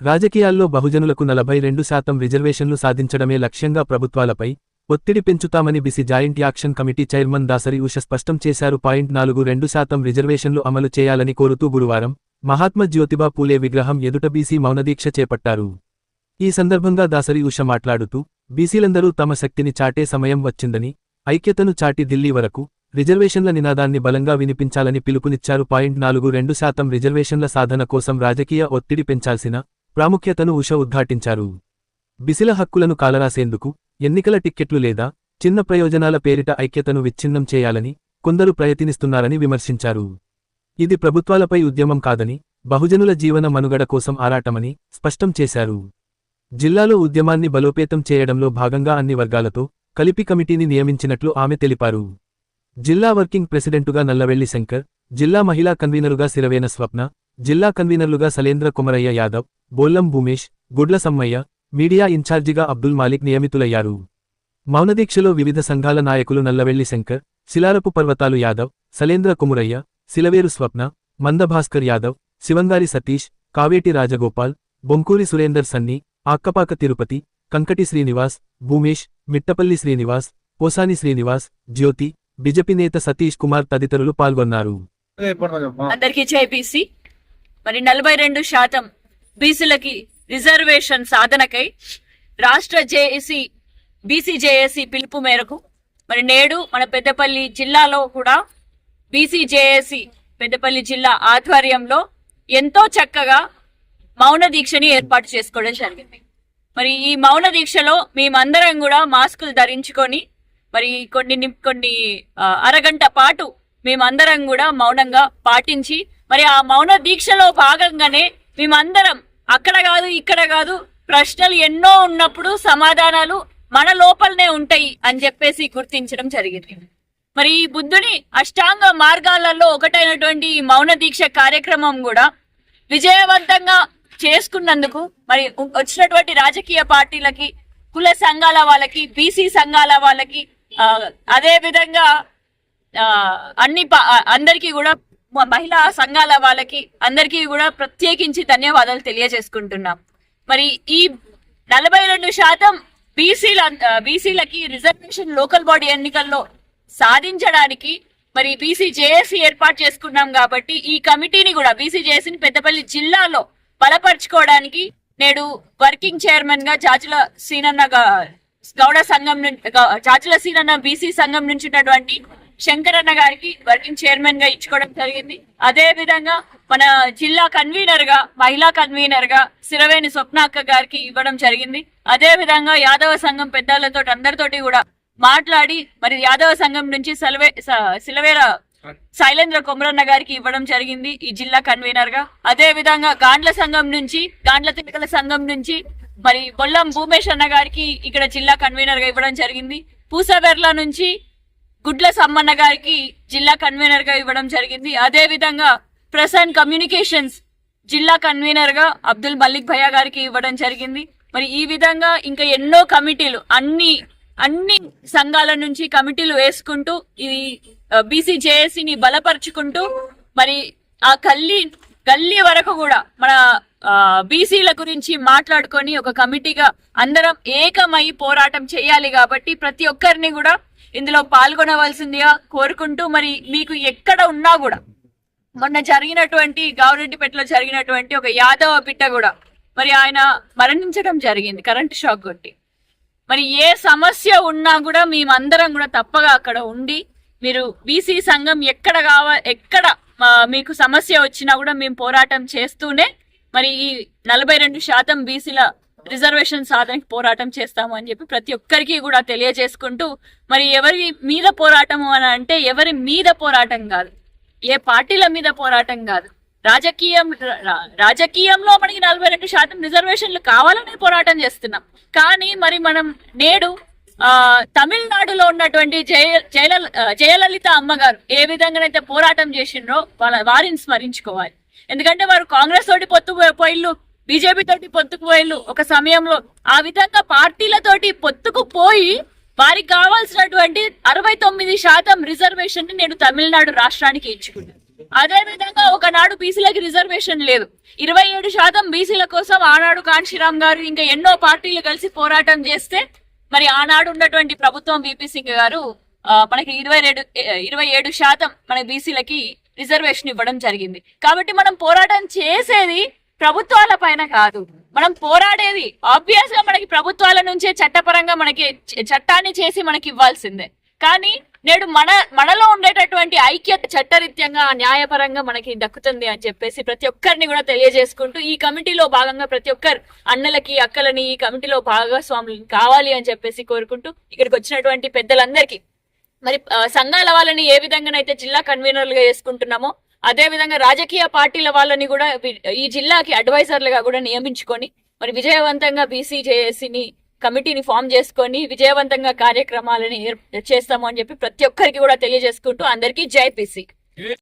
రాజకీయాల్లో బహుజనులకు నలభై రెండు శాతం రిజర్వేషన్లు సాధించడమే లక్ష్యంగా ప్రభుత్వాలపై ఒత్తిడి పెంచుతామని BC joint action committee chairman Dasari Usha స్పష్టం చేశారు. పాయింట్ నాలుగు రెండు శాతం రిజర్వేషన్లు అమలు చేయాలని కోరుతూ గురువారం మహాత్మా జ్యోతిబా పూలే విగ్రహం ఎదుట బీసీ మౌనదీక్ష చేపట్టారు. ఈ సందర్భంగా దాసరి ఉష మాట్లాడుతూ బీసీలందరూ తమ శక్తిని చాటే సమయం వచ్చిందని ఐక్యతను చాటి ఢిల్లీ వరకు రిజర్వేషన్ల నినాదాన్ని బలంగా వినిపించాలని పిలుపునిచ్చారు. పాయింట్ నాలుగు రెండు శాతం రిజర్వేషన్ల సాధన కోసం రాజకీయ ఒత్తిడి పెంచాల్సిన ప్రాముఖ్యతను ఉష ఉద్ఘాటించారు. బిసిల హక్కులను కాలరాసేందుకు ఎన్నికల టిక్కెట్లు లేదా చిన్న ప్రయోజనాల పేరిట ఐక్యతను విచ్ఛిన్నం చేయాలని కొందరు ప్రయత్నిస్తున్నారని విమర్శించారు. ఇది ప్రభుత్వాలపై ఉద్యమం కాదని బహుజనుల జీవన మనుగడ కోసం ఆరాటమని స్పష్టం చేశారు. జిల్లాలో ఉద్యమాన్ని బలోపేతం చేయడంలో భాగంగా అన్ని వర్గాలతో కలిపి కమిటీని నియమించినట్లు ఆమె తెలిపారు. జిల్లా వర్కింగ్ ప్రెసిడెంటుగా నల్లవెల్లి శంకర్ జిల్లా మహిళా కన్వీనరుగా సిరవేన స్వప్న జిల్లా కన్వీనర్లుగా సలేంద్ర కుమరయ్య యాదవ్ బోల్లం భూమేష్ గుడ్ల సమ్మయ్య మీడియా ఇన్ఛార్జిగా అబ్దుల్ మాలిక్ నియమితులయ్యారు. మౌనదీక్షలో వివిధ సంఘాల నాయకులు నల్లవెల్లి శంకర్ శిలారపు పర్వతాలు యాదవ్ సలేంద్ర కుమురయ్య శిలవేరు స్వప్న మందభాస్కర్ యాదవ్ శివంగారి సతీష్ కావేటి రాజగోపాల్ బొంకూరి సురేందర్ సన్ని ఆక్కపాక తిరుపతి కంకటి శ్రీనివాస్ భూమేష్ మిట్టపల్లి శ్రీనివాస్ పోసాని శ్రీనివాస్ జ్యోతి బిజెపి నేత సతీష్ కుమార్ తదితరులు పాల్గొన్నారు. అందరికీ జైబీసీ మరి నలభై రెండు శాతం బీసీలకి రిజర్వేషన్ సాధనకై రాష్ట్ర జేఏసీ బీసీ జేఏసీ పిలుపు మేరకు మరి నేడు మన పెద్దపల్లి జిల్లాలో కూడా బీసీ జేఏసీ పెద్దపల్లి జిల్లా ఆధ్వర్యంలో ఎంతో చక్కగా మౌన దీక్షని ఏర్పాటు చేసుకోవడం జరిగింది. మరి ఈ మౌన దీక్షలో మేమందరం కూడా మాస్కులు ధరించుకొని మరి కొన్ని కొన్ని అరగంట పాటు మేమందరం కూడా మౌనంగా పాటించి మరి ఆ మౌన దీక్షలో భాగంగానే మేమందరం అక్కడ కాదు ఇక్కడ కాదు ప్రశ్నలు ఎన్నో ఉన్నప్పుడు సమాధానాలు మన లోపలనే ఉంటాయి అని చెప్పేసి గుర్తించడం జరిగింది. మరి ఈ బుద్ధుని అష్టాంగ మార్గాలలో ఒకటైనటువంటి ఈ మౌన దీక్ష కార్యక్రమం కూడా విజయవంతంగా చేసుకున్నందుకు మరి వచ్చినటువంటి రాజకీయ పార్టీలకి కుల సంఘాల వాళ్ళకి బీసీ సంఘాల వాళ్ళకి అదే విధంగా అన్ని అందరికీ కూడా మహిళా సంఘాల వాళ్ళకి అందరికీ కూడా ప్రత్యేకించి ధన్యవాదాలు తెలియజేసుకుంటున్నాం. మరి ఈ నలభై రెండు శాతం బీసీల బీసీలకి రిజర్వేషన్ లోకల్ బాడీ ఎన్నికల్లో సాధించడానికి మరి బీసీ జేఏసీ ఏర్పాటు చేసుకున్నాం కాబట్టి ఈ కమిటీని కూడా బీసీ జేఏసీని పెద్దపల్లి జిల్లాలో బలపరుచుకోవడానికి నేడు వర్కింగ్ చైర్మన్గా చాచుల సీనన్న గౌడ సంఘం నుంచి చాచుల సీనన్న బీసీ సంఘం నుంచి ఉన్నటువంటి శంకరన్న గారికి వర్కింగ్ చైర్మన్గా ఇచ్చుకోవడం జరిగింది. అదే విధంగా మన జిల్లా కన్వీనర్గా మహిళా కన్వీనర్గా సిరవేణి స్వప్నాక్క గారికి ఇవ్వడం జరిగింది. అదే విధంగా యాదవ సంఘం పెద్దలతో అందరితోటి కూడా మాట్లాడి మరి యాదవ సంఘం నుంచి సెలవే స- సిలవేర శైలేంద్ర కొమరన్న గారికి ఇవ్వడం జరిగింది ఈ జిల్లా కన్వీనర్గా అదే విధంగా గాండ్ల సంఘం నుంచి గాండ్ల తిలకల సంఘం నుంచి మరి బొల్లం భూమేష్ అన్న గారికి ఇక్కడ జిల్లా కన్వీనర్గా ఇవ్వడం జరిగింది. పూసబెర్ల నుంచి గుడ్ల సమ్మన్న గారికి జిల్లా కన్వీనర్గా ఇవ్వడం జరిగింది. అదే విధంగా ప్రసన్ కమ్యూనికేషన్స్ జిల్లా కన్వీనర్గా అబ్దుల్ మల్లిక్ భయ్య గారికి ఇవ్వడం జరిగింది. మరి ఈ విధంగా ఇంకా ఎన్నో కమిటీలు అన్ని అన్ని సంఘాల నుంచి కమిటీలు వేసుకుంటూ ఈ బీసీ జేఏసీని బలపరుచుకుంటూ మరి ఆ కల్లి గల్లీ వరకు కూడా మన బీసీల గురించి మాట్లాడుకొని ఒక కమిటీగా అందరం ఏకమై పోరాటం చేయాలి కాబట్టి ప్రతి ఒక్కరిని కూడా ఇందులో పాల్గొనవలసిందిగా కోరుకుంటూ మరి మీకు ఎక్కడ ఉన్నా కూడా మొన్న జరిగినటువంటి గౌరెడ్డిపేటలో జరిగినటువంటి ఒక యాదవ బిడ్డ కూడా మరి ఆయన మరణించడం జరిగింది కరెంట్ షాక్ కొట్టి. మరి ఏ సమస్య ఉన్నా కూడా మేమందరం కూడా తప్పగా అక్కడ ఉండి మీరు బీసీ సంఘం ఎక్కడ కావ ఎక్కడ మీకు సమస్య వచ్చినా కూడా మేము పోరాటం చేస్తూనే మరి ఈ నలభై రెండు శాతం బీసీల రిజర్వేషన్ సాధనకి పోరాటం చేస్తాము అని చెప్పి ప్రతి ఒక్కరికి కూడా తెలియజేసుకుంటూ మరి ఎవరి మీద పోరాటము అని అంటే ఎవరి మీద పోరాటం కాదు. ఏ పార్టీల మీద పోరాటం కాదు. రాజకీయం రాజకీయంలో మనకి నలభై రెండు శాతం రిజర్వేషన్లు కావాలని పోరాటం చేస్తున్నాం. కానీ మరి మనం నేడు ఆ తమిళనాడులో ఉన్నటువంటి జయ జయల జయలలిత అమ్మగారు ఏ విధంగానైతే పోరాటం చేసిండ్రో వాళ్ళ వారిని స్మరించుకోవాలి. ఎందుకంటే వారు కాంగ్రెస్ తోటి పొత్తు పోయిల్లు బీజేపీ తోటి పొత్తుకు పోయిల్లు ఒక సమయంలో ఆ విధంగా పార్టీలతోటి పొత్తుకు పోయి వారికి కావాల్సినటువంటి అరవై తొమ్మిది శాతం రిజర్వేషన్ని నేను తమిళనాడు రాష్ట్రానికి ఇచ్చుకున్నాను అదే విధంగా ఒకనాడు బీసీలకి రిజర్వేషన్ లేదు. ఇరవై ఏడు శాతం బీసీల కోసం ఆనాడు కాంశీరామ్ గారు ఇంకా ఎన్నో పార్టీలు కలిసి పోరాటం చేస్తే మరి ఆనాడు ఉన్నటువంటి ప్రభుత్వం బీపీ సింగ్ గారు మనకి ఇరవై రెండు ఇరవై ఏడు శాతం మన బీసీలకి రిజర్వేషన్ ఇవ్వడం జరిగింది. కాబట్టి మనం పోరాటం చేసేది ప్రభుత్వాల పైన కాదు. మనం పోరాడేది ఆబ్వియస్గా మనకి ప్రభుత్వాల నుంచే చట్టపరంగా మనకి చట్టాన్ని చేసి మనకి ఇవ్వాల్సిందే. కానీ నేడు మన మనలో ఉండేటటువంటి ఐక్యత చట్టరీత్యంగా న్యాయపరంగా మనకి దక్కుతుంది అని చెప్పేసి ప్రతి ఒక్కరిని కూడా తెలియజేసుకుంటూ ఈ కమిటీలో భాగంగా ప్రతి ఒక్కరు అన్నలకి అక్కలని ఈ కమిటీలో భాగస్వాములు కావాలి అని చెప్పేసి కోరుకుంటూ ఇక్కడికి వచ్చినటువంటి పెద్దలందరికీ. మరి సంఘాల వాళ్ళని ఏ విధంగానైతే జిల్లా కన్వీనర్లుగా చేసుకుంటున్నామో అదే విధంగా రాజకీయ పార్టీల వాళ్ళని కూడా ఈ జిల్లాకి అడ్వైజర్లుగా కూడా నియమించుకొని మరి విజయవంతంగా బీసీ జేఏసీని కమిటీని ఫామ్ చేసుకొని విజయవంతంగా కార్యక్రమాలని చేస్తాము అని చెప్పి ప్రతి ఒక్కరికి కూడా తెలియజేసుకుంటూ అందరికీ జైపీసీ